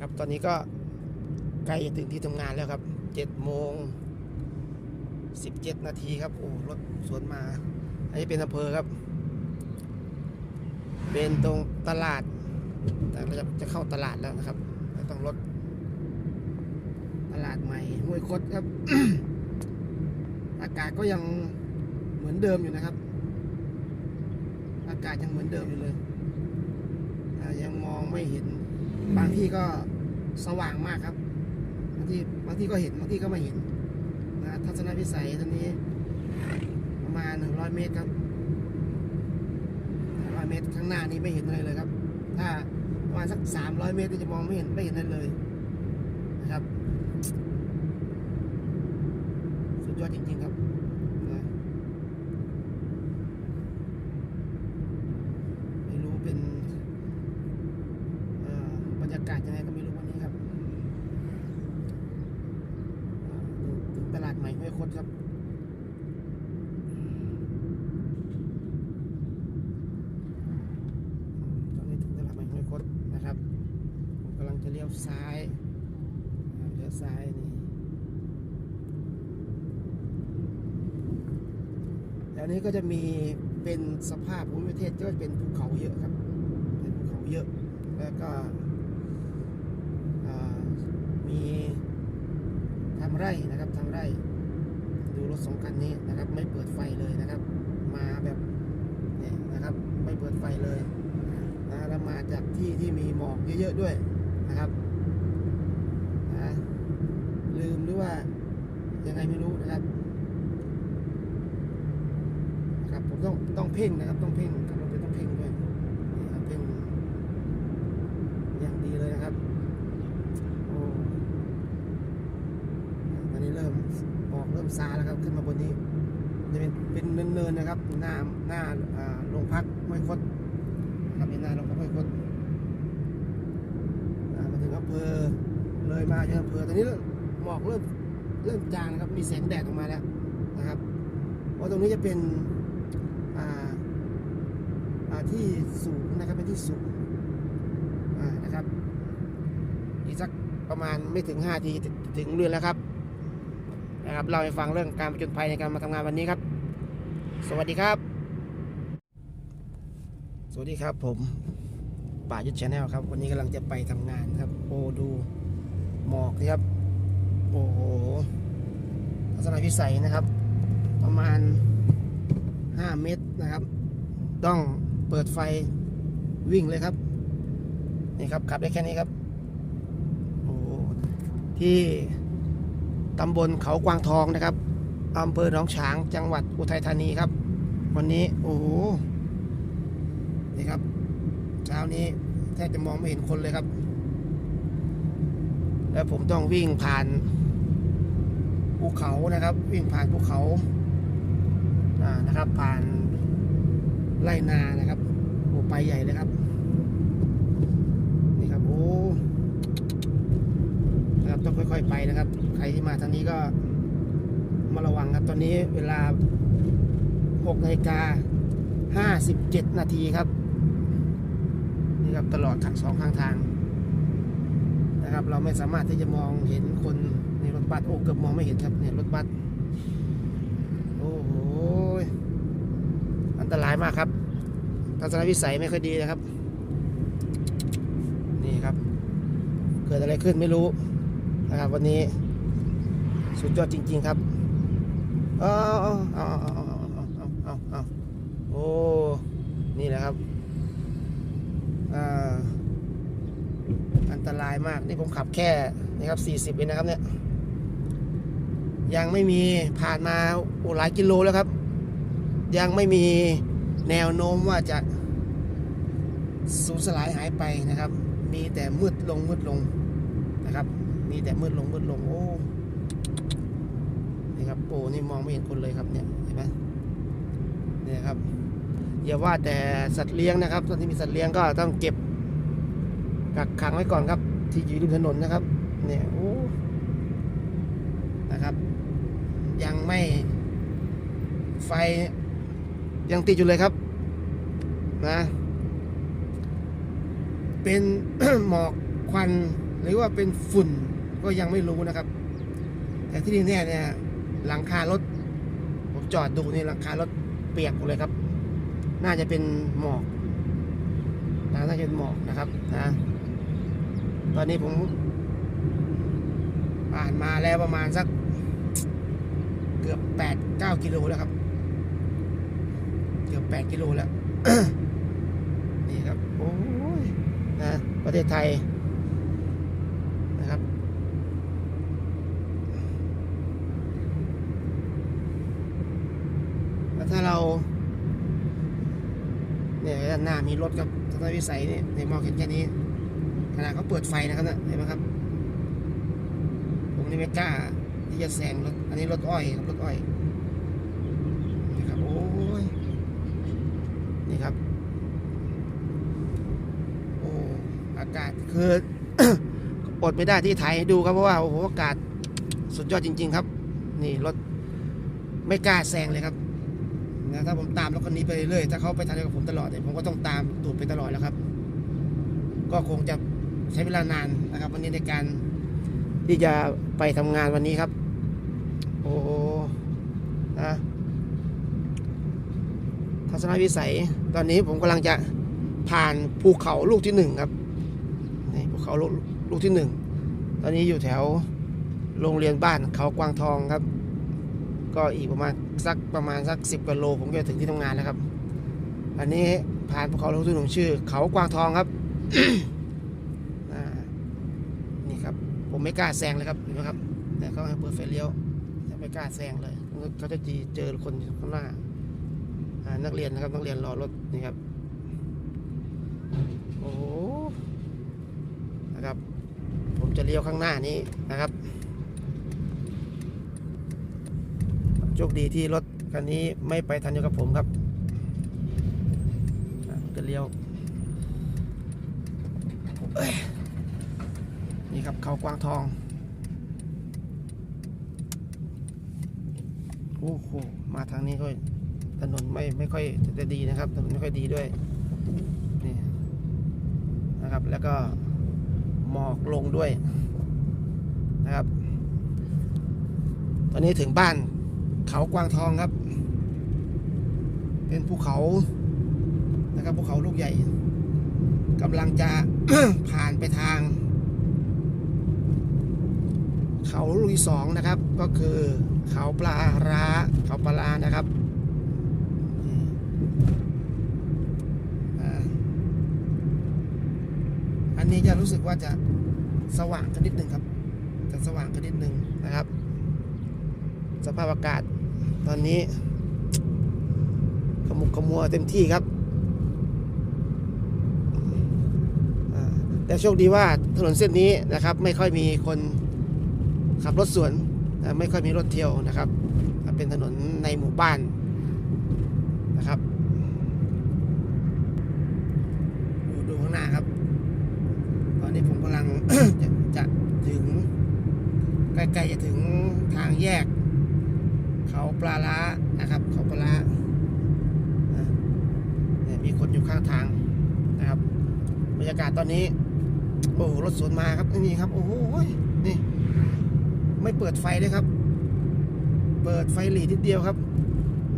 ครับตอนนี้ก็ใกล้จะถึงที่ทำงานแล้วครับเจ็ดโมงสิบเจ็ดนาทีครับโอ้รถสวนมา อันนี้เป็นอำเภอครับ เป็นตรงตลาด แต่เราจะจะเข้าตลาดแล้วนะครับต้องรถตลาดใหม่ห้วยคดครับ อากาศก็ยังเหมือนเดิมอยู่นะครับ อากาศยังเหมือนเดิมอยู่เลยยังมองไม่เห็น บางที่ก็สว่างมากครับบางที่บางที่ก็เห็นบางที่ก็ไม่เห็นนะทัศนวิสัยตอนนี้ ประมาณ100เมตรครับ100เมตรข้างหน้านี้ไม่เห็นอะไรเลยครับ ถ้าประมาณสัก300เมตรจะมองไม่เห็นไม่เห็นอะไรเลยนะครับ สุดยอดจริงๆครับนะไม่รู้เป็นเอ่อบรรยากาศยังไงก็ไม่รู้วันนี้ครับอ่าถึง ตลาดใหม่ห้วยคดครับ ตอนนี้ถึงตลาดใหม่ห้วยคดนะครับ ผมกำลังจะเลี้ยวซ้าย เลี้ยวซ้ายนี่แถวนี้ก็จะมีเป็นสภาพภูมิประเทศก็จะเป็นภูเขาเยอะครับ เป็นภูเขาเยอะ แล้วก็มี ทำไร่นะครับทำไร่ ดูรถสองคันนี้นะครับ ไม่เปิดไฟเลยนะครับ มาแบบเนี่ยนะครับ ไม่เปิดไฟเลยนะแล้วมาจากที่ที่มีหมอกเยอะๆด้วยนะครับนะลืมหรือว่ายังไงไม่รู้นะครับนะครับ ผมต้องต้องเพ่งนะครับ ต้องเพ่งขับรถไปต้องเพ่งด้วยนี่ครับเพ่งอย่างดีเลยนะครับโอ้ตอนนี้เริ่มห มซาแล้วครับขึ้นมาบนนี้จะเป็นเป็นเนินๆนะครับหน้าหน้าโรงพักห้วยคดครับเป็นหน้าเราก็ค่อยคดมาถึงอำเภอเลยมาถึงอำเภอตอนนี้หมอกเริ่มเริ่มจางนะครับมีแสงแดดออกมาแล้วนะครับเพราะตรงนี้จะเป็นที่สูงนะครับเป็นที่สูงนะครับอีกสักประมาณไม่ถึง5ทีถึงเรือนแล้วครับ นะครับเราให้ฟังเรื่องการประจนภัยในการมาทำงานวันนี้ครับ สวัสดีครับ สวัสดีครับผมป่ายุทธชาแนลครับ วันนี้กำลังจะไปทำงานครับ โอ้ดูหมอกนี่ครับ โอ้โหทัศนวิสัยนะครับ ประมาณ 5 เมตรนะครับ ต้องเปิดไฟวิ่งเลยครับ นี่ครับขับได้แค่นี้ครับ โอ้ที่ ตำบลเขากวางทองนะครับอำเภอหนองฉางจังหวัดอุทัยธานีครับ วันนี้โอ้โหนี่ครับเช้านี้แทบจะมองไม่เห็นคนเลยครับ แล้วผมต้องวิ่งผ่านภูเขานะครับ วิ่งผ่านภูเขาอ่านะครับ ผ่านไร่นานะครับโอ้ไปใหญ่เลยครับนี่ครับโอ้นะครับต้องค่อย ๆ ไปนะครับ มาทางนี้ก็มาระวังครับตอนนี้เวลา6นาฬิกา57 นาทีครับ นี่ครับตลอดทางสองข้างทางนะครับ เราไม่สามารถที่จะมองเห็นคนในรถบัสโอ้เกือบมองไม่เห็นครับเนี่ยรถบัสโอ้โหอันตรายมากครับทัศนวิสัยไม่ค่อยดีนะครับ นี่ครับ เกิดอะไรขึ้นไม่รู้นะครับวันนี้ สุดยอดจริง ๆ ครับเอาเอาเอาเอาเอาเอาเอาโอ้ นี่แหละครับอันตรายมาก นี่ผมขับแค่นะครับ40เองนะครับเนี่ย ยังไม่มีผ่านมาหลายกิโลแล้วครับ ยังไม่มีแนวโน้มว่าจะสูญสลายหายไปนะครับ มีแต่มืดลงมืดลงนะครับ มีแต่มืดลงมืดลง โอ้ นี่ครับโอ้นี่มองไม่เห็นคนเลยครับเนี่ยเห็นไหมเนี่ยครับอย่าว่าแต่สัตว์เลี้ยงนะครับ ตอนที่มีสัตว์เลี้ยงก็ต้องเก็บกักขังไว้ก่อนครับ ที่อยู่ริมถนนนะครับ เนี่ยโอ้นะครับ ยังไม่ไฟยังติดอยู่เลยครับนะเป็นหมอกควันหรือว่าเป็นฝุ่นก็ยังไม่รู้นะครับ แต่ที่นี่แน่เนี่ย หลังคารถ ผมจอดดูนี่หลังคารถเปียกหมดเลยครับ น่าจะเป็นหมอกนะน่าจะเป็นหมอกนะครับนะตอนนี้ผมผ่านมาแล้วประมาณสักเกือบแปดเก้ากิโลแล้วครับ เกือบแปดกิโลแล้วนี่ครับ โอ้ยนะประเทศไทยนะครับ แล้ว ถ้าเรา เนี่ยด้านหน้ามีรถกับทัศนวิสัยเนี่ยในมองเห็นแค่นี้ขนาดเขาเปิดไฟนะครับนะเห็นไหมครับ ผมนี่ไม่กล้าที่จะแซงรถ อันนี้รถอ้อยครับรถอ้อยนี่ครับ โอ้ย นี่ครับ โอ้ อากาศคืออดไม่ได้ที่ไทยให้ดูครับเพราะว่าโอ้โหอากาศสุดยอดจริง ๆ ครับ นี่รถไม่กล้าแซงเลยครับ นะถ้าผมตามรถคันนี้ไปเรื่อยๆถ้าเขาไปทันกับผมตลอดเนี่ยผมก็ต้องตามตูดไปตลอดแล้วครับ ก็คงจะใช้เวลานานนะครับ วันนี้ในการที่จะไปทำงานวันนี้ครับ โอ้นะทัศนวิสัย ตอนนี้ผมกำลังจะผ่านภูเขาลูกที่หนึ่งครับนี่ภูเขาลูกลูกที่หนึ่งตอนนี้อยู่แถวโรงเรียนบ้านเขากวางทองครับ ก็อีกประมาณ สักประมาณสักสิบกิโลผมก็จะถึงที่ทำงานแล้วครับ อันนี้ผ่านภูเขาลูกที่หนึ่งชื่อ เขากวางทองครับนี่ครับ ผมไม่กล้าแซงเลยครับเห็นไหมครับแต่เขาให้เปิดไฟเลี้ยวไม่กล้าแซงเลยเขาจะจีเจอคนข้างหน้าอ่านักเรียนนะครับนักเรียนรอรถนี่ครับโอ้โหนะครับ ผมจะเลี้ยวข้างหน้านี้นะครับ โชคดีที่รถคันนี้ไม่ไปทันอยู่กับผมครับจะเลี้ยวนี่ครับเขากวางทอง โอ้โห มาทางนี้ก็ถนนไม่ไม่ค่อยจะดีนะครับ ถนนไม่ค่อยดีด้วย นี่นะครับ แล้วก็หมอกลงด้วยนะครับ ตอนนี้ถึงบ้าน เขากวางทองครับ เป็นภูเขานะครับภูเขาลูกใหญ่กำลังจะผ่านไปทาง เขาลูกที่สองนะครับ ก็คือเขาปลาร้าเขาปลาร้านะครับอันนี้จะรู้สึกว่าจะสว่างกันนิดนึงครับ จะสว่างกันนิดนึงนะครับ สภาพอากาศ ตอนนี้ ขมุกขมัวเต็มที่ครับ แต่โชคดีว่าถนนเส้นนี้นะครับ ไม่ค่อยมีคนขับรถสวน ไม่ค่อยมีรถเที่ยวนะครับ เป็นถนนในหมู่บ้านนะครับ ดูดูข้างหน้าครับ ตอนนี้ผมกำลังจะจะถึงใกล้ๆจะถึงทางแยก เขาปลาล้านะครับ เขาปลาล้าอะเนี่ยมีคนอยู่ข้างทางนะครับบรรยากาศตอนนี้ โอ้โหรถสวนมาครับนี่ครับ โอ้โหนี่ ไม่เปิดไฟเลยครับ เปิดไฟหลีนิดเดียวครับ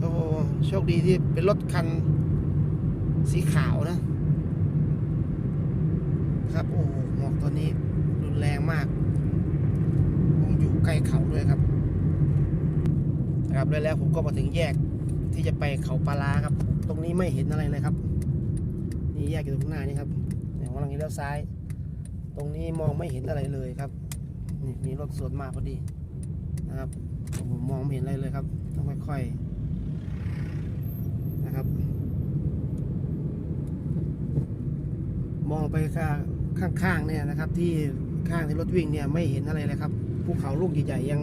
โอ้โชคดีที่เป็นรถคันสีขาวนะครับ โอ้โหหมอกตอนนี้รุนแรงมากผมอยู่ใกล้เขาด้วยครับ นะครับแล้วแล้วผมก็มาถึงแยกที่จะไปเขาปลาร้าครับ ตรงนี้ไม่เห็นอะไรเลยครับ นี่แยกอยู่ตรงหน้านี่ครับเนี่ยกำลังจะเลี้ยวซ้าย ตรงนี้มองไม่เห็นอะไรเลยครับนี่มีรถสวนมาพอดีนะครับผมมองไม่เห็นอะไรเลยครับ ต้องค่อยๆนะครับ มองไปข้างข้างๆเนี่ยนะครับ ที่ข้างที่รถวิ่งเนี่ยไม่เห็นอะไรเลยครับภูเขาลูกใหญ่ๆยัง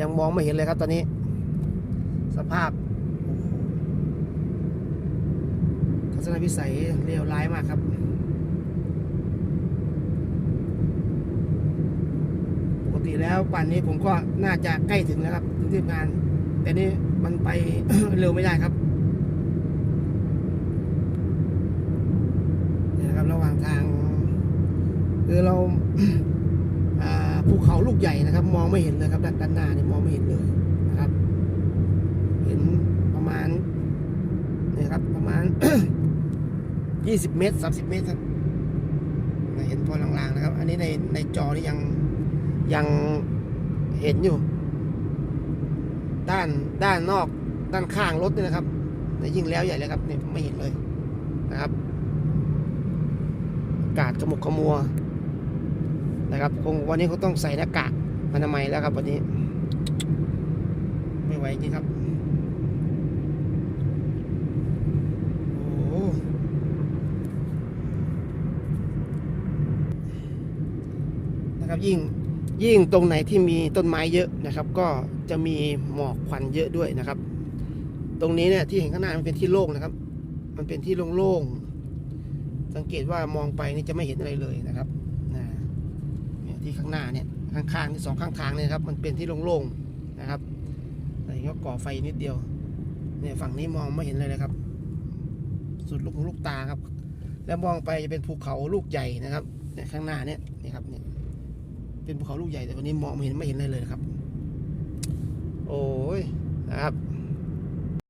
ยังมองไม่เห็นเลยครับตอนนี้ สภาพทัศนวิสัยเลวร้ายมากครับปกติแล้วป่านนี้ผมก็น่าจะใกล้ถึงแล้วครับถึงที่งาน แต่นี่มันไป เร็วไม่ได้ครับเนี่ยนะครับระหว่างทาง คือเราภูเขาลูกใหญ่นะครับ มองไม่เห็นเลยครับด้านด้านหน้านี่มองไม่เห็นเลย เห็นประมาณนี่ครับประมาณ 20 เมตร 30 เมตรครับเห็นพอลางๆนะครับ อันนี้ในในจอนี่ยังยังเห็นอยู่ ด้านด้านนอกด้านข้างรถนี่นะครับแต่ยิ่งแล้วใหญ่เลยครับเนี่ยไม่เห็นเลยนะครับอากาศขมุกขมัวนะครับคงวันนี้เขาต้องใส่หน้ากากอนามัยแล้วครับวันนี้ ไม่ไหวจริงครับ โอ้โห นะครับ ยิ่งยิ่งตรงไหนที่มีต้นไม้เยอะนะครับ ก็จะมีหมอกควันเยอะด้วยนะครับ ตรงนี้เนี่ยที่เห็นข้างหน้ามันเป็นที่โล่งนะครับ มันเป็นที่โล่งๆสังเกตว่ามองไปนี่จะไม่เห็นอะไรเลยนะครับนี่ที่ข้างหน้าเนี่ยข้างๆที่สองข้างทางเนี่ยครับ มันเป็นที่โล่งๆนะครับแต่ก็ก่อไฟนิดเดียวเนี่ยฝั่งนี้มองไม่เห็นเลยนะครับ สุดลูกลูกตาครับ แล้วมองไปจะเป็นภูเขาลูกใหญ่นะครับเนี่ยข้างหน้าเนี่ยนี่ครับเนี่ย เป็นภูเขาลูกใหญ่แต่วันนี้มองไม่เห็นไม่เห็นอะไรเลยครับ โอ้ยนะครับ